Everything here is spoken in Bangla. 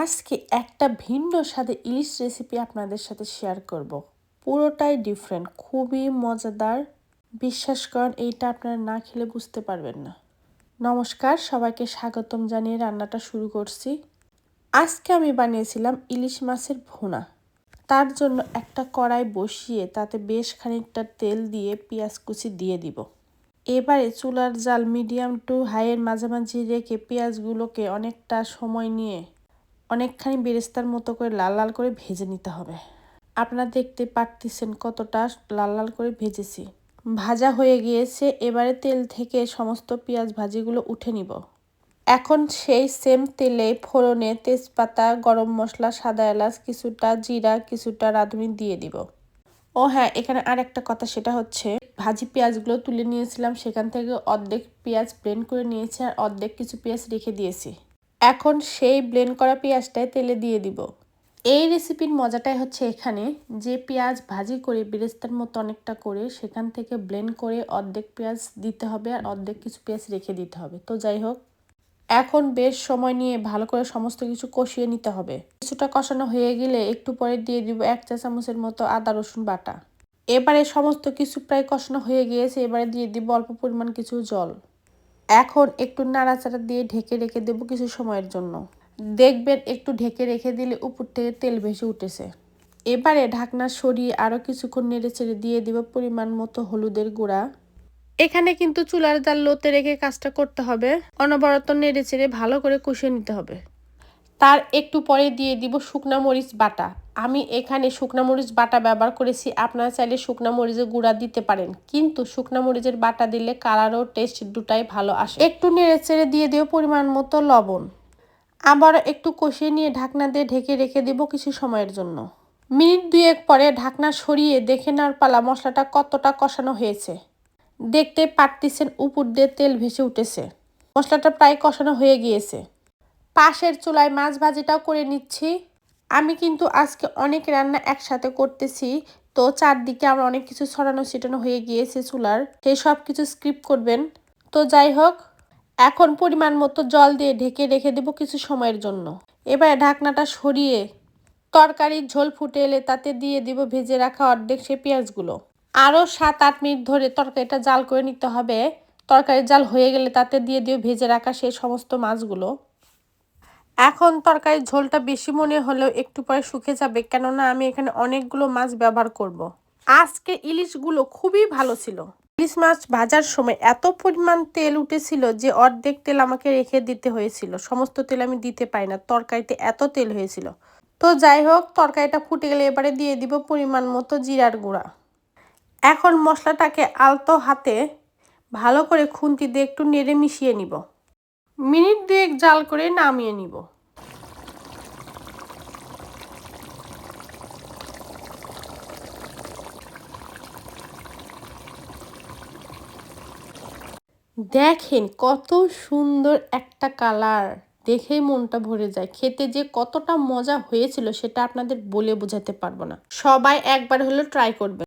আজকে একটা ভিন্ন স্বাদে ইলিশ রেসিপি আপনাদের সাথে শেয়ার করব। পুরোটাই ডিফারেন্ট খুবই মজাদার। বিশ্বাস করেন, এইটা আপনারা না খেলে বুঝতে পারবেন না। নমস্কার, সবাইকে স্বাগতম জানিয়ে রান্নাটা শুরু করছি। আজকে আমি বানিয়েছিলাম ইলিশ মাছের ভুনা। তার জন্য একটা কড়াই বসিয়ে তাতে বেশ খানিকটা তেল দিয়ে পেঁয়াজ কুচি দিয়ে দিব। এবারে চুলার জাল মিডিয়াম টু হাইয়ের মাঝামাঝি রেখে পেঁয়াজগুলোকে অনেকটা সময় নিয়ে অনেকখানি বেরেস্তার মতো করে লাল লাল করে ভেজে নিতে হবে। আপনারা দেখতে পারতেছেন কতটা লাল লাল করে ভেজেছি। ভাজা হয়ে গিয়েছে, এবারে তেল থেকে সমস্ত পেঁয়াজ ভাজিগুলো উঠে নিব। এখন সেই সেম তেলে ফোড়নে তেজপাতা, গরম মশলা, সাদা এলাচ, কিছুটা জিরা, কিছুটা রাঁধুনি দিয়ে দিব। ও হ্যাঁ এখানে আর একটা কথা, সেটা হচ্ছে ভাজি পেঁয়াজগুলো তুলে নিয়েছিলাম, সেখান থেকে অর্ধেক পেঁয়াজ ব্লেন্ড করে নিয়েছি আর অর্ধেক কিছু পেঁয়াজ রেখে দিয়েছি। এখন সেই ব্লেন্ড করা পেঁয়াজটাই তেলে দিয়ে দিব। এই রেসিপির মজাটাই হচ্ছে এখানে যে পেঁয়াজ ভাজি করে বেরেস্তার মতো অনেকটা করে সেখান থেকে ব্লেন্ড করে অর্ধেক পেঁয়াজ দিতে হবে আর অর্ধেক কিছু পেঁয়াজ রেখে দিতে হবে। তো যাই হোক, এখন বেশ সময় নিয়ে ভালো করে সমস্ত কিছু কষিয়ে নিতে হবে। কিছুটা কষানো হয়ে গেলে একটু পরে দিয়ে দিব এক চা চামচের মতো আদা, রসুন বাটা। এবারে সমস্ত কিছু প্রায় কষানো হয়ে গিয়েছে, এবারে দিয়ে দিব অল্প পরিমাণ কিছু জল। এখন একটু নাড়াচাড়া দিয়ে ঢেকে রেখে দেব কিছু সময়ের জন্য। দেখবেন একটু ঢেকে রেখে দিলে উপর থেকে তেল ভেসে উঠেছে। এবারে ঢাকনা সরিয়ে আরও কিছুক্ষণ নেড়ে ছেড়ে দিয়ে দেব পরিমাণ মতো হলুদের গুঁড়া। এখানে কিন্তু চুলার জাল লোতে রেখে কাজটা করতে হবে। অনবরত নেড়ে ছেড়ে ভালো করে কষিয়ে নিতে হবে। তার একটু পরে দিয়ে দিব শুকনা মরিচ বাটা। আমি এখানে শুকনা মরিচ বাটা ব্যবহার করেছি, আপনারা চাইলে শুকনা মরিচের গুঁড়া দিতে পারেন। কিন্তু শুকনা মরিচের বাটা দিলে কালার ও টেস্ট দুটাই ভালো আসে। একটু নেড়ে চেড়ে দিয়ে দিও পরিমাণ মতো লবণ। আবার একটু কষিয়ে নিয়ে ঢাকনা দিয়ে ঢেকে রেখে দেব কিছু সময়ের জন্য। মিনিট দুয়েক পরে ঢাকনা সরিয়ে দেখে নেওয়ার পালা মশলাটা কতটা কষানো হয়েছে। দেখতে পারতেছেন উপর দিয়ে তেল ভেসে উঠেছে। মশলাটা প্রায় কষানো হয়ে গিয়েছে। পাশের চুলায় মাছ ভাজিটাও করে নিচ্ছি। আমি কিন্তু আজকে অনেক রান্না একসাথে করতেছি। তো চারদিকে আমার অনেক কিছু ছড়ানো ছিটানো হয়ে গিয়েছে চুলার। সেই সব কিছু স্ক্রিপ করবেন। তো যাই হোক, এখন পরিমাণ মতো জল দিয়ে ঢেকে রেখে দেব কিছু সময়ের জন্য। এবারে ঢাকনাটা সরিয়ে তরকারির ঝোল ফুটে এলে তাতে দিয়ে দিব ভেজে রাখা অর্ধেক সে পেঁয়াজগুলো। আরও সাত আট মিনিট ধরে তরকারিটা জাল করে নিতে হবে। তরকারির জাল হয়ে গেলে তাতে দিয়ে দিও ভেজে রাখা সেই সমস্ত মাছগুলো। এখন তরকারির ঝোলটা বেশি মনে হলেও একটু পরে শুকে যাবে, কেননা আমি এখানে অনেকগুলো মাছ ব্যবহার করব। আজকে ইলিশগুলো খুবই ভালো ছিল। ইলিশ মাছ ভাজার সময় এত পরিমাণ তেল উঠেছিল যে অর্ধেক তেল আমাকে রেখে দিতে হয়েছিল। সমস্ত তেল আমি দিতে পাই না, তরকারিতে এত তেল হয়েছিল। তো যাই হোক, তরকারিটা ফুটে গেলে এবারে দিয়ে দিব পরিমাণ মতো জিরার গুঁড়া। এখন মশলাটাকে আলতো হাতে ভালো করে খুন্তি দিয়ে একটু নেড়ে মিশিয়ে নিব। মিনিট দুয়েক জাল করে নামিয়ে নিব। দেখেন কত সুন্দর একটা কালার। দেখেই মনটা ভরে যায়। খেতে যে কতটা মজা হয়েছিল সেটা আপনাদের বলে বোঝাতে পারব না। সবাই একবার হলেও ট্রাই করবে